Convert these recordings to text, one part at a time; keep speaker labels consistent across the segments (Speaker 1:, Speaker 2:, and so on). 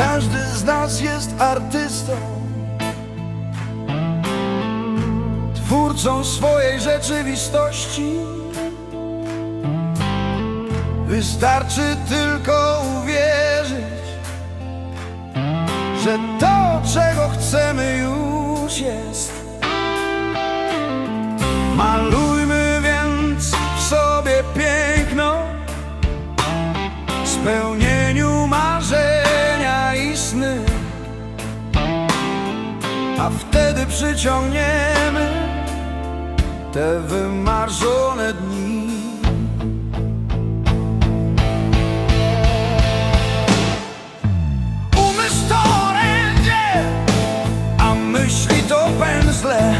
Speaker 1: Każdy z nas jest artystą. Twórcą swojej rzeczywistości. Wystarczy tylko uwierzyć Że to, czego chcemy już jest. Malujmy więc w sobie piękno Spełnieniu A wtedy przyciągniemy te wymarzone dni. Umysł to orędzie, a myśli to pędzle.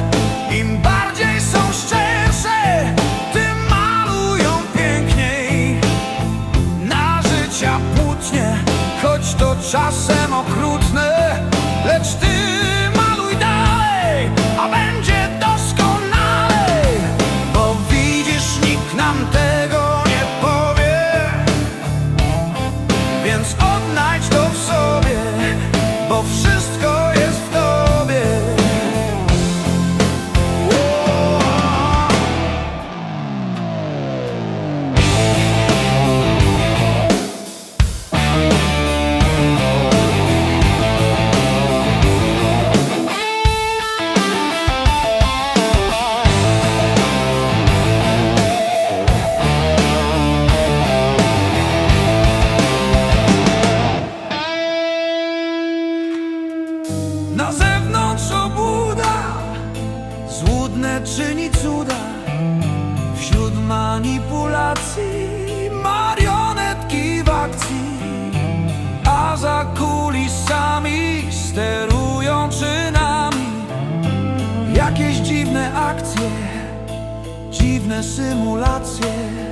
Speaker 1: Im bardziej są szczersze, tym malują piękniej. Na życia płótnie, choć to czasem więc czyni cuda Wśród manipulacji Marionetki w akcji A za kulisami Sterują czynami. Jakieś dziwne akcje Dziwne symulacje